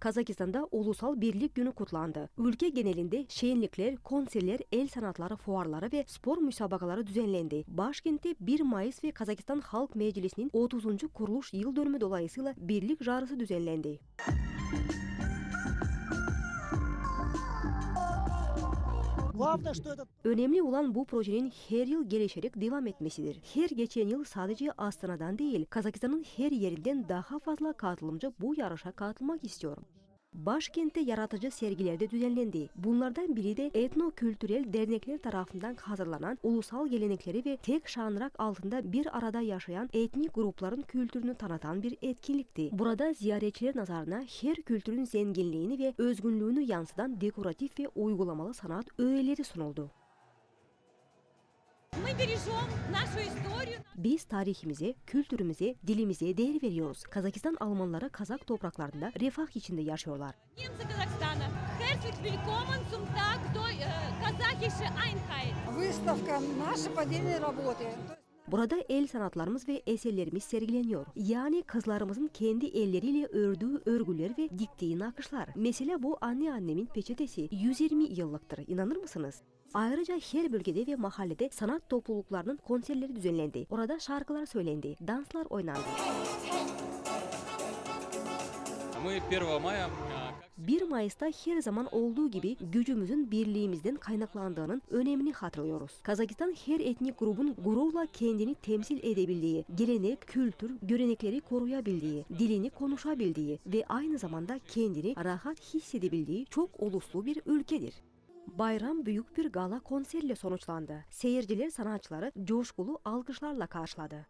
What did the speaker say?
Kazakistan'da Ulusal Birlik Günü kutlandı. Ülke genelinde şenlikler, konserler, el sanatları fuarları ve spor müsabakaları düzenlendi. Başkentte 1 Mayıs ve Kazakistan Halk Meclisi'nin 30. kuruluş yıl dönümü dolayısıyla birlik jarısı düzenlendi. Önemli olan bu projenin her yıl gelişerek devam etmesidir. Her geçen yıl sadece Astana'dan değil, Kazakistan'ın her yerinden daha fazla katılımcı bu yarışa katılmak istiyor. Başkentte yaratıcı sergiler de düzenlendi. Bunlardan biri de etno-kültürel dernekler tarafından hazırlanan ulusal gelenekleri ve tek şanrak altında bir arada yaşayan etnik grupların kültürünü tanıtan bir etkinlikti. Burada ziyaretçiler nazarına her kültürün zenginliğini ve özgünlüğünü yansıtan dekoratif ve uygulamalı sanat öğeleri sunuldu. Biz tarihimizi, kültürümüze, dilimize değer veriyoruz. Kazakistan Almanlara Kazak topraklarında refah içinde yaşıyorlar. Burada el sanatlarımız ve eserlerimiz sergileniyor. Yani kızlarımızın kendi elleriyle ördüğü örgüler ve diktiği nakışlar. Mesela bu anneannemin peçetesi 120 yıllıktır. İnanır mısınız? Ayrıca her bölgede ve mahallede sanat topluluklarının konserleri düzenlendi. Orada şarkılar söylendi, danslar oynandı. Мы 1 мая, а, как 1 Mayıs'ta her zaman olduğu gibi gücümüzün birliğimizden kaynaklandığının önemini hatırlıyoruz. Kazakistan her etnik grubun gururla kendini temsil edebildiği, gelenek, kültür, görenekleri koruyabildiği, dilini konuşabildiği ve aynı zamanda kendini rahat hissedebildiği çok uluslu bir ülkedir. Bayram büyük bir gala konserle sonuçlandı. Seyirciler sanatçıları coşkulu alkışlarla karşıladı.